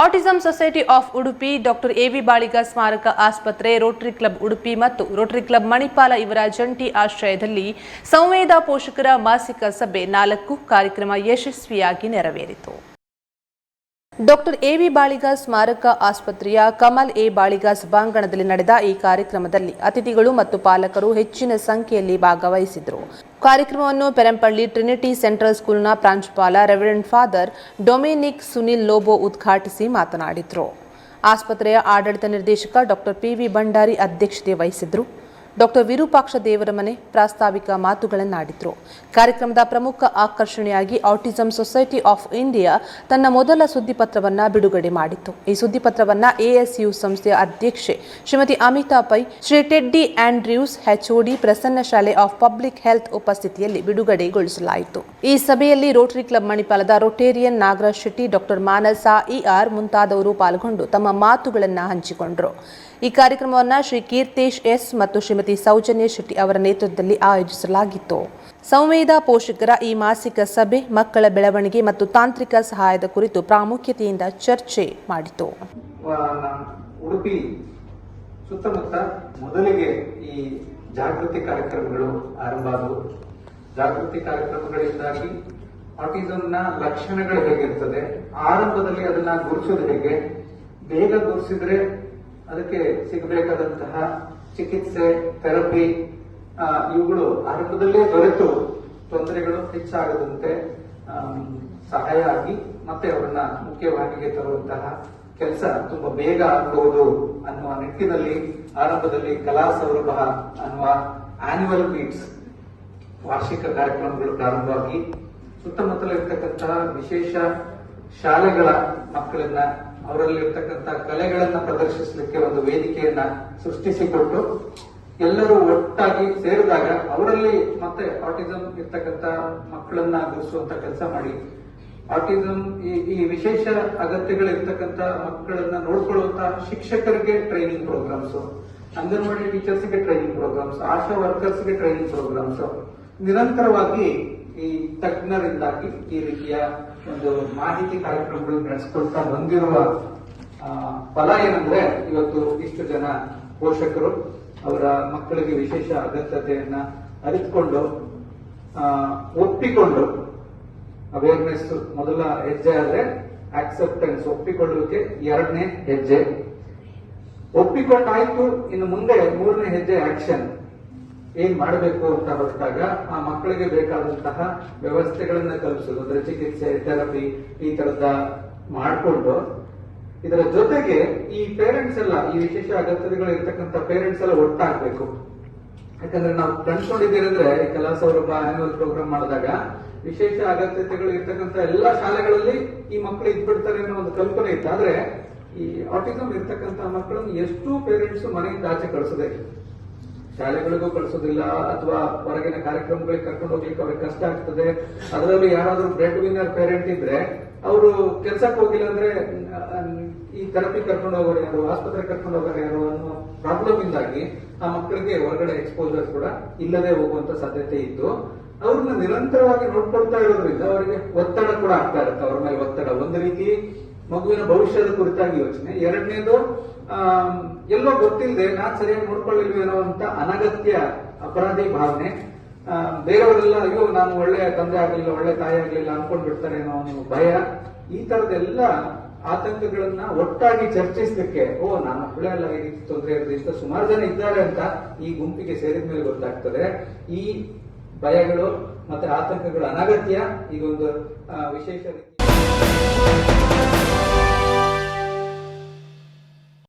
Autism society of Udupi doctor A Baliga ಸ್ಮಾರಕ ಆಸ್ಪತ್ರೆ Rotary club Udupi ಮತ್ತು ರೋಟರಿ ಕ್ಲಬ್ ಮಣಿಪಾಲ ಇವರ ಜಂಟಿ ಆಶ್ರಯದಲ್ಲಿ ಸಂವೇದ ಪೋಷಕರ ಮಾಸಿಕ ಸಭೆ ನಾಲ್ಕು ಕಾರ್ಯಕ್ರಮ ಯಶಸ್ವಿಯಾಗಿ ನೆರವೇರಿತು. ಡಾಕ್ಟರ್ ಎವಿ ಬಾಳಿಗ ಸ್ಮಾರಕ ಆಸ್ಪತ್ರೆಯ ಕಮಲ್ ಎ ಬಾಳಿಗ ಸಭಾಂಗಣದಲ್ಲಿ ನಡೆದ ಈ ಕಾರ್ಯಕ್ರಮದಲ್ಲಿ ಅತಿಥಿಗಳು ಮತ್ತು ಪಾಲಕರು ಹೆಚ್ಚಿನ ಸಂಖ್ಯೆಯಲ್ಲಿ ಭಾಗವಹಿಸಿದರು. ಕಾರ್ಯಕ್ರಮವನ್ನು ಪೆರಂಪಳ್ಳಿ ಟ್ರಿನಿಟಿ ಸೆಂಟ್ರಲ್ ಸ್ಕೂಲ್ನ ಪ್ರಾಂಶುಪಾಲ Reverend Father Dominic Sunil Lobo ಉದ್ಘಾಟಿಸಿ ಮಾತನಾಡಿದರು. ಆಸ್ಪತ್ರೆಯ ಆಡಳಿತ ನಿರ್ದೇಶಕ ಡಾಕ್ಟರ್ ಪಿವಿ ಭಂಡಾರಿ ಅಧ್ಯಕ್ಷತೆ ವಹಿಸಿದ್ರು. ಡಾಕ್ಟರ್ ವಿರೂಪಾಕ್ಷ ದೇವರ ಮನೆ ಪ್ರಾಸ್ತಾವಿಕ ಮಾತುಗಳನ್ನಾಡಿದ್ರು. ಕಾರ್ಯಕ್ರಮದ ಪ್ರಮುಖ ಆಕರ್ಷಣೆಯಾಗಿ ಆಟಿಸಂ ಸೊಸೈಟಿ ಆಫ್ ಇಂಡಿಯಾ ತನ್ನ ಮೊದಲ ಸುದ್ದಿಪತ್ರವನ್ನು ಬಿಡುಗಡೆ ಮಾಡಿತ್ತು. ಈ ಸುದ್ದಿಪತ್ರವನ್ನು ಎಎಸ್ಯು ಸಂಸ್ಥೆಯ ಅಧ್ಯಕ್ಷೆ Shrimati Amita Pai, Shri Teddy Andrews HOD Prasanna ಶಾಲೆ ಆಫ್ ಪಬ್ಲಿಕ್ ಹೆಲ್ತ್ ಉಪಸ್ಥಿತಿಯಲ್ಲಿ ಬಿಡುಗಡೆಗೊಳಿಸಲಾಯಿತು. ಈ ಸಭೆಯಲ್ಲಿ Rotary club ಮಣಿಪಾಲದ Rotarian Nagaraj Shetty, doctor Manasa E ಮುಂತಾದವರು ಪಾಲ್ಗೊಂಡು ತಮ್ಮ ಮಾತುಗಳನ್ನು ಹಂಚಿಕೊಂಡರು. ಈ ಕಾರ್ಯಕ್ರಮವನ್ನು ಶ್ರೀ ಕೀರ್ತೇಶ್ ಎಸ್ ಮತ್ತು ಶ್ರೀಮತಿ ಸೌಜನ್ಯ ಶೆಟ್ಟಿ ಅವರ ನೇತೃತ್ವದಲ್ಲಿ ಆಯೋಜಿಸಲಾಗಿತ್ತು. ಸಂವೇದ ಪೋಷಕರ ಈ ಮಾಸಿಕ ಸಭೆ ಮಕ್ಕಳ ಬೆಳವಣಿಗೆ ಮತ್ತು ತಾಂತ್ರಿಕ ಸಹಾಯದ ಕುರಿತು ಪ್ರಾಮುಖ್ಯತೆಯಿಂದ ಚರ್ಚೆ ಮಾಡಿತು. ಉಡುಪಿ ಸುತ್ತಮುತ್ತ ಮೊದಲಿಗೆ ಈ ಜಾಗೃತಿ ಕಾರ್ಯಕ್ರಮಗಳು ಆರಂಭ ಆದವು. ಜಾಗೃತಿ ಕಾರ್ಯಕ್ರಮಗಳಿಂದಾಗಿ ಆಟಿಸಂನ ಲಕ್ಷಣಗಳು ಹೇಗಿರ್ತದೆ ಆರಂಭದಲ್ಲಿ ಅದನ್ನ ಗುರುಸೋದು ಹೇಗೆ, ಬೇಗ ಗುರುಸಿದ್ರೆ ಅದಕ್ಕೆ ಸಿಗಬೇಕಾದಂತಹ ಚಿಕಿತ್ಸೆ, ಥೆರಪಿ ಇವುಗಳು ಆರಂಭದಲ್ಲೇ ದೊರೆತು. ತೊಂದರೆಗಳು ಹೆಚ್ಚಾಗದಂತೆ ಸಹಾಯ ಆಗಿ ಮತ್ತೆ ಅವರನ್ನ ಮುಖ್ಯವಾಹಿನಿಗೆ ತರುವಂತಹ ಕೆಲಸ ತುಂಬಾ ಬೇಗ ಆಗಬಹುದು ಅನ್ನುವ ನಿಟ್ಟಿನಲ್ಲಿ ಆರಂಭದಲ್ಲಿ ಕಲಾ ಸೌರಭ ಅನ್ನುವ ಆನ್ಯುವಲ್ ಮೀಟ್ಸ್ ವಾರ್ಷಿಕ ಕಾರ್ಯಕ್ರಮಗಳು ಪ್ರಾರಂಭವಾಗಿ ಸುತ್ತಮುತ್ತಲಿರ್ತಕ್ಕಂತಹ ವಿಶೇಷ ಶಾಲೆಗಳ ಮಕ್ಕಳನ್ನ ಅವರಲ್ಲಿರ್ತಕ್ಕಂತಹ ಕಲೆಗಳನ್ನ ಪ್ರದರ್ಶಿಸಲಿಕ್ಕೆ ಒಂದು ವೇದಿಕೆಯನ್ನ ಸೃಷ್ಟಿಸಿಕೊಟ್ಟು ಎಲ್ಲರೂ ಒಟ್ಟಾಗಿ ಸೇರಿದಾಗ ಅವರಲ್ಲಿ ಮತ್ತೆ ಆಟಿಸಂ ಇರ್ತಕ್ಕಂಥ ಮಕ್ಕಳನ್ನ ಗುರುಸುವಂತ ಕೆಲಸ ಮಾಡಿ ಆಟಿಸಂ ಈ ಈ ವಿಶೇಷ ಅಗತ್ಯಗಳಿರ್ತಕ್ಕಂಥ ಮಕ್ಕಳನ್ನ ನೋಡ್ಕೊಳ್ಳುವಂತ ಶಿಕ್ಷಕರಿಗೆ ಟ್ರೈನಿಂಗ್ ಪ್ರೋಗ್ರಾಮ್ಸ್ ಅಂಗನವಾಡಿ ಟೀಚರ್ಸ್ಗೆ ಟ್ರೈನಿಂಗ್ ಪ್ರೋಗ್ರಾಮ್ಸ್ ಆಶಾ ವರ್ಕರ್ಸ್ಗೆ ಟ್ರೈನಿಂಗ್ ಪ್ರೋಗ್ರಾಮ್ಸ್ ನಿರಂತರವಾಗಿ ಈ ತಜ್ಞರಿಂದಾಗಿ ಈ ರೀತಿಯ ಒಂದು ಮಾಹಿತಿ ಕಾರ್ಯಕ್ರಮಗಳು ನಡೆಸಿಕೊಳ್ತಾ ಬಂದಿರುವ ಫಲ ಏನಂದ್ರೆ ಇವತ್ತು ಇಷ್ಟು ಜನ ಪೋಷಕರು ಅವರ ಮಕ್ಕಳಿಗೆ ವಿಶೇಷ ಅಗತ್ಯತೆಯನ್ನ ಅರಿತುಕೊಂಡು ಒಪ್ಪಿಕೊಂಡು ಅವೇರ್ನೆಸ್ ಮೊದಲ ಹೆಜ್ಜೆ ಆದ್ರೆ ಆಕ್ಸೆಪ್ಟೆನ್ಸ್ ಒಪ್ಪಿಕೊಳ್ಳುವಿಕೆ ಎರಡನೇ ಹೆಜ್ಜೆ. ಒಪ್ಪಿಕೊಂಡಾಯ್ತು, ಇನ್ನು ಮುಂದೆ ಮೂರನೇ ಹೆಜ್ಜೆ ಆಕ್ಷನ್ ಏನ್ ಮಾಡಬೇಕು ಅಂತ ಹೊರಟಾಗ ಆ ಮಕ್ಕಳಿಗೆ ಬೇಕಾದಂತಹ ವ್ಯವಸ್ಥೆಗಳನ್ನ ಕಲ್ಪಿಸೋದು, ಅಂದ್ರೆ ಚಿಕಿತ್ಸೆ ಥೆರಪಿ ಈ ತರದ ಮಾಡಿಕೊಂಡು, ಇದರ ಜೊತೆಗೆ ಈ ಪೇರೆಂಟ್ಸ್ ಎಲ್ಲ, ಈ ವಿಶೇಷ ಅಗತ್ಯತೆಗಳು ಇರ್ತಕ್ಕಂಥ ಪೇರೆಂಟ್ಸ್ ಎಲ್ಲ ಒಟ್ಟಾಗ್ಬೇಕು. ಯಾಕಂದ್ರೆ ನಾವು ಕಂಡ್ಕೊಂಡಿದ್ದೀರಂದ್ರೆ ಈ ಕಲಾ ಸೌರಭ ಆನ್ಯುವಲ್ ಪ್ರೋಗ್ರಾಮ್ ಮಾಡಿದಾಗ ವಿಶೇಷ ಅಗತ್ಯತೆಗಳು ಇರ್ತಕ್ಕಂಥ ಎಲ್ಲಾ ಶಾಲೆಗಳಲ್ಲಿ ಈ ಮಕ್ಕಳು ಇದ್ಬಿಡ್ತಾರೆ ಅನ್ನೋ ಒಂದು ಕಲ್ಪನೆ ಇತ್ತು. ಆದ್ರೆ ಈ ಆಟಿಸಂ ಇರ್ತಕ್ಕಂಥ ಮಕ್ಕಳನ್ನು ಎಷ್ಟು ಪೇರೆಂಟ್ಸ್ ಮನೆಯಿಂದ ಆಚೆ ಕಳಿಸೋದೇ ಶಾಲೆಗಳಿಗೂ ಕಳಿಸೋದಿಲ್ಲ, ಅಥವಾ ಹೊರಗಿನ ಕಾರ್ಯಕ್ರಮಗಳಿಗೆ ಕರ್ಕೊಂಡು ಹೋಗ್ಲಿಕ್ಕೆ ಅವ್ರಿಗೆ ಕಷ್ಟ ಆಗ್ತದೆ. ಅದರಲ್ಲಿ ಯಾರಾದ್ರೂ ಬ್ರೆಡ್ ವಿನ್ನರ್ ಪೇರೆಂಟ್ ಇದ್ರೆ, ಅವರು ಕೆಲ್ಸಕ್ಕೆ ಹೋಗಿಲ್ಲ ಅಂದ್ರೆ ಈ ಥೆರಪಿ ಕರ್ಕೊಂಡು ಹೋಗೋರು ಯಾರು, ಆಸ್ಪತ್ರೆ ಕರ್ಕೊಂಡು ಹೋಗೋರು ಯಾರು ಅನ್ನೋ ಪ್ರಾಬ್ಲಮ್ ಇಂದಾಗಿ ಆ ಮಕ್ಕಳಿಗೆ ಹೊರಗಡೆ ಎಕ್ಸ್ಪೋಜರ್ ಕೂಡ ಇಲ್ಲದೆ ಹೋಗುವಂತ ಸಾಧ್ಯತೆ ಇತ್ತು ಅವ್ರನ್ನ ನಿರಂತರವಾಗಿ ನೋಡ್ಕೊಳ್ತಾ ಇರೋದ್ರಿಂದ ಅವರಿಗೆ ಒತ್ತಡ ಕೂಡ ಆಗ್ತಾ ಇರುತ್ತೆ. ಅವ್ರ ಮೇಲೆ ಒತ್ತಡ. ಒಂದು ರೀತಿ ಮಗುವಿನ ಭವಿಷ್ಯದ ಕುರಿತಾಗಿ ಯೋಚನೆ. ಎರಡನೇದು ಎಲ್ಲೋ ಗೊತ್ತಿಲ್ಲದೆ ನಾನ್ ಸರಿಯಾಗಿ ನೋಡ್ಕೊಳ್ಳಿಲ್ವೇನೋ ಅಂತ ಅನಗತ್ಯ ಅಪರಾಧಿ ಭಾವನೆ. ಬೇರೆಯವರೆಲ್ಲ, ಅಯ್ಯೋ, ನಾನು ಒಳ್ಳೆ ತಂದೆ ಆಗ್ಲಿಲ್ಲ, ಒಳ್ಳೆ ತಾಯಿ ಆಗ್ಲಿಲ್ಲ ಅನ್ಕೊಂಡ್ ಬಿಡ್ತಾರೆ ಅನ್ನೋ ಒಂದು ಭಯ. ಈ ತರದೆಲ್ಲ ಆತಂಕಗಳನ್ನ ಒಟ್ಟಾಗಿ ಚರ್ಚಿಸಲಿಕ್ಕೆ, ಓ, ನಾನು ಒಳ್ಳೆ ಅಲ್ಲ ಈ ರೀತಿ ತೊಂದರೆ ಇರೋದ್ರಿಂದ ಸುಮಾರು ಜನ ಇದ್ದಾರೆ ಅಂತ ಈ ಗುಂಪಿಗೆ ಸೇರಿದ ಮೇಲೆ ಗೊತ್ತಾಗ್ತದೆ. ಈ ಭಯಗಳು ಮತ್ತೆ ಆತಂಕಗಳು ಅನಗತ್ಯ. ಇದೊಂದು ವಿಶೇಷ ರೀತಿ